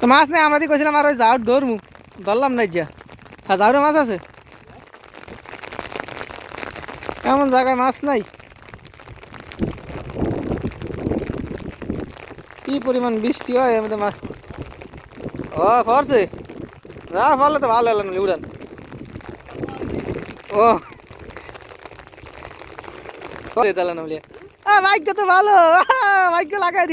তো মাছ নেই, আমরা কইছিলাম আর ওই যাওয়ার ধরমু। ধরলাম না যা। যাওয়ারে মাছ আছে। এমন জায়গায় মাছ নাই। কি পরিমাণ বৃষ্টি হয় এমনি মাছ। ও, ফরছে। না ফলে তো ভালো হলো উড়ান। ও। ভাগ্য তো ভালো। ভাগ্য লাগাই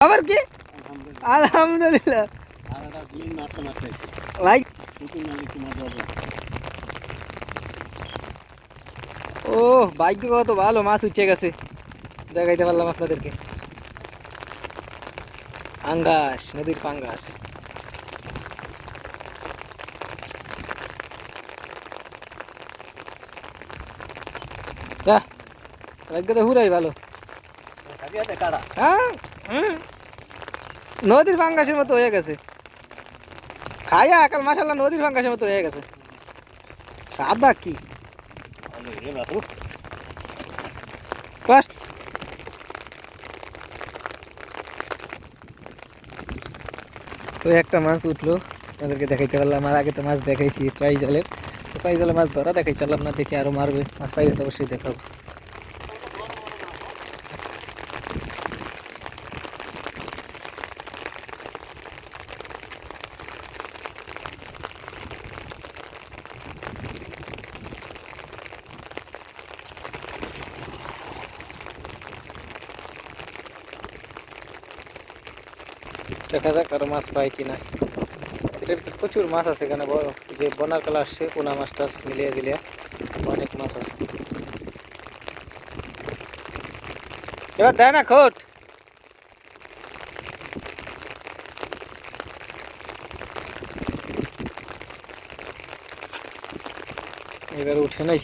আবার কি? ও, ভাগ্য কত ভালো, মাছ উঠে গেছে। দেখাইতে পারলাম আপনাদেরকে। আঙ্গাস নদীর পাঙ্গাস। যা। তো হুরাই ভালো। হ্যাঁ? নদীর পাঙ্গাসের মতো হয়ে গেছে। খাইয়া কাল মাসাল্লাহ নদীর পাঙ্গাসের মতো হয়ে গেছে। সাদা কি? তো একটা মাছ উঠল তাদেরকে দেখাইতে পারলাম। আর আগে তো মাছ দেখাইছি ট্রাই জলের। ট্রাই জলে মাছ ধরা দেখাইতে পারলাম না, দেখি আরও মারবে। মাছ পাইলে তো অবশ্যই দেখাবো। দেখা যাক আরও মাছ পাই কিনা। এটার ভিতরে প্রচুর মাছ আছে এখানে বড় যে বনার কালা আসছে পোনা মাছ টাছ মিলিয়ে জিলিয়ে অনেক মাছ আছে এবার দেয় না খোট এবার উঠে নাই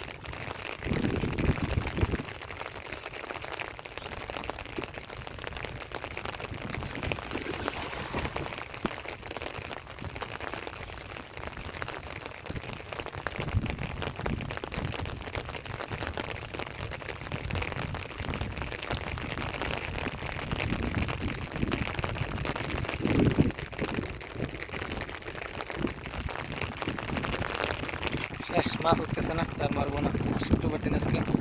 মাছ উঠতেছে না তার মারবো না। শুক্রবার দিন আজকে।